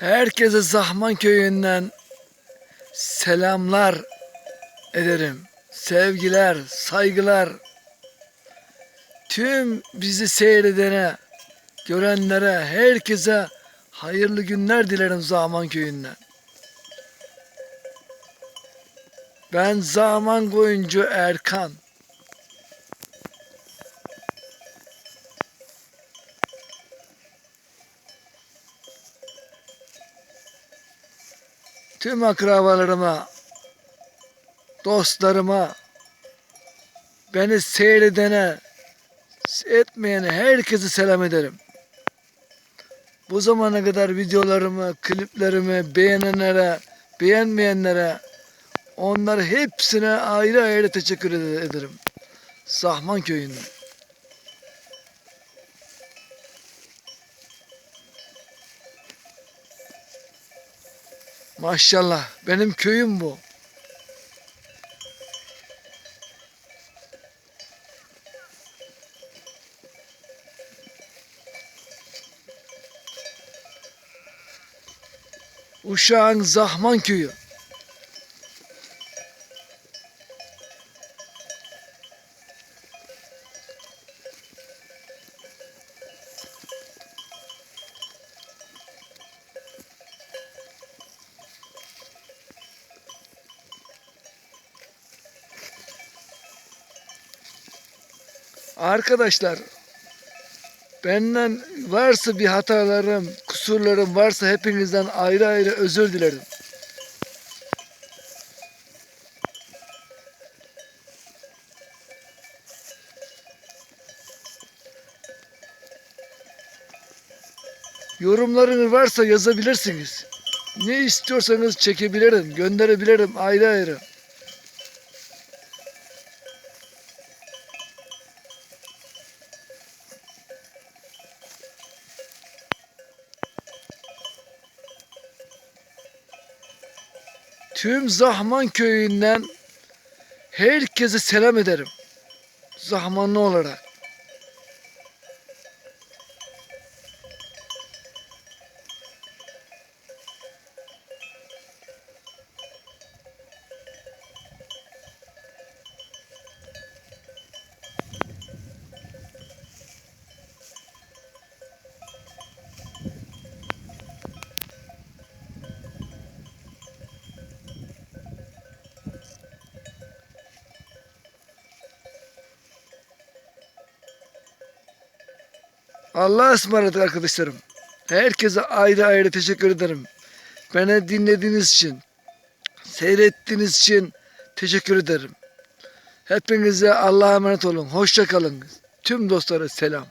Herkese Zahman köyünden selamlar ederim. Sevgiler, saygılar. Tüm bizi seyredene, görenlere, herkese hayırlı günler dilerim Zahman köyünden. Ben Zaman Koyuncu Erkan. Tüm akrabalarıma, dostlarıma, beni seyredene, etmeyene herkese selam ederim. Bu zamana kadar videolarımı, kliplerimi beğenenlere, beğenmeyenlere, onları hepsine ayrı ayrı teşekkür ed- ederim. Zahman köyünden. Maşallah benim köyüm bu. Uşağın Zahman köyü. Arkadaşlar benden varsa bir hatalarım, kusurlarım varsa hepinizden ayrı ayrı özür dilerim. Yorumlarınız varsa yazabilirsiniz. Ne istiyorsanız çekebilirim, gönderebilirim ayrı ayrı. Tüm Zahman köyünden herkese selam ederim. Zahmanlı olarak. Allah'a ısmarladık arkadaşlarım. Herkese ayrı ayrı teşekkür ederim. Beni dinlediğiniz için, seyrettiğiniz için teşekkür ederim. Hepinize Allah'a emanet olun. Hoşça kalın. Tüm dostlara selam.